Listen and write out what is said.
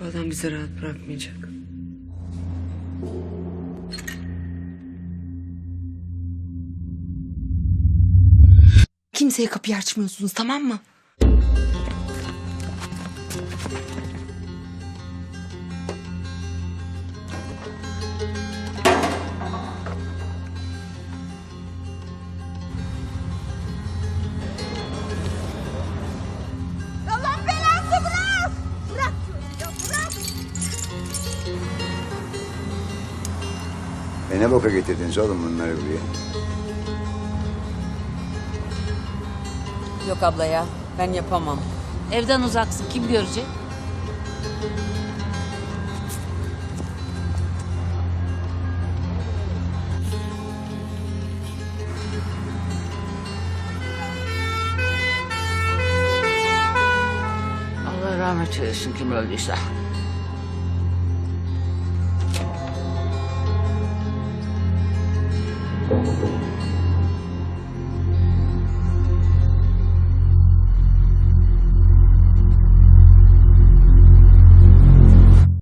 Bu adam bizi rahat bırakmayacak. Kimseye kapıyı açmıyorsunuz tamam mı? E ne boka getirdiniz oğlum bunları buraya? Yok abla ya ben yapamam. Evden uzaksın kim görecek? Allah rahmet eylesin kim öldüyse.